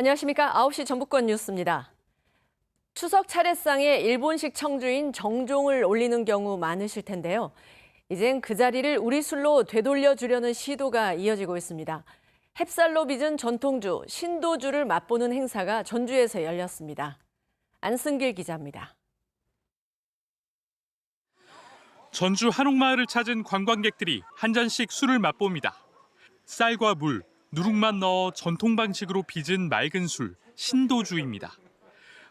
안녕하십니까. 9시 전북권 뉴스입니다. 추석 차례상에 일본식 청주인 정종을 올리는 경우 많으실 텐데요. 이젠 그 자리를 우리 술로 되돌려 주려는 시도가 이어지고 있습니다. 햅쌀로 빚은 전통주 신도주를 맛보는 행사가 전주에서 열렸습니다. 안승길 기자입니다. 전주 한옥마을을 찾은 관광객들이 한 잔씩 술을 맛봅니다. 쌀과 물, 누룩만 넣어 전통 방식으로 빚은 맑은 술, 신도주입니다.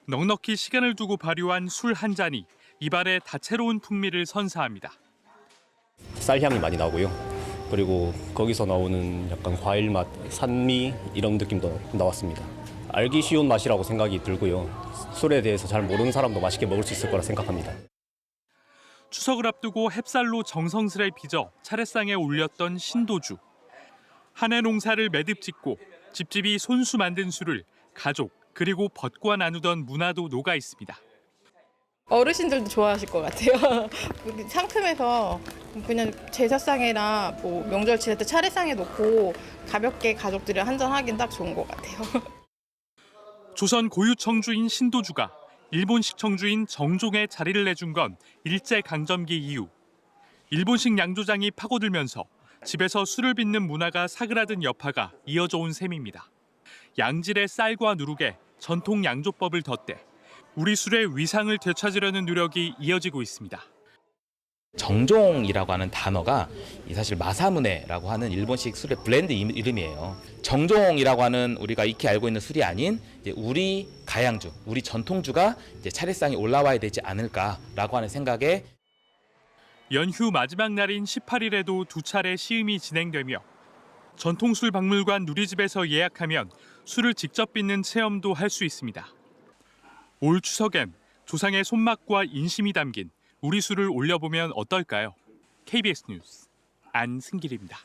넉넉히 시간을 두고 발효한 술 한 잔이 입안에 다채로운 풍미를 선사합니다. 쌀향이 많이 나고요. 그리고 거기서 나오는 약간 과일 맛, 산미 이런 느낌도 나왔습니다. 알기 쉬운 맛이라고 생각이 들고요. 술에 대해서 잘 모르는 사람도 맛있게 먹을 수 있을 거라 생각합니다. 추석을 앞두고 햅쌀로 정성스레 빚어 차례상에 올렸던 신도주. 한 해 농사를 매듭 짓고 집집이 손수 만든 술을 가족 그리고 벗과 나누던 문화도 녹아 있습니다. 어르신들도 좋아하실 것 같아요. 상큼해서 그냥 제사상이나 뭐 명절 지낼 때 차례상에 놓고 가볍게 가족들이 한잔 하긴 딱 좋은 것 같아요. 조선 고유 청주인 신도주가 일본식 청주인 정종에 자리를 내준 건 일제 강점기 이후 일본식 양조장이 파고들면서 집에서 술을 빚는 문화가 사그라든 여파가 이어져 온 셈입니다. 양질의 쌀과 누룩에 전통 양조법을 덧대 우리 술의 위상을 되찾으려는 노력이 이어지고 있습니다. 정종이라고 하는 단어가 이 사실 마사무네라고 하는 일본식 술의 블렌드 임- 이름이에요. 정종이라고 하는 우리가 익히 알고 있는 술이 아닌 우리 가양주, 우리 전통주가 차례상에 올라와야 되지 않을까라고 하는 생각에 연휴 마지막 날인 18일에도 두 차례 시음이 진행되며 전통술 박물관 누리집에서 예약하면 술을 직접 빚는 체험도 할 수 있습니다. 올 추석엔 조상의 손맛과 인심이 담긴 우리 술을 올려보면 어떨까요? KBS 뉴스 안승길입니다.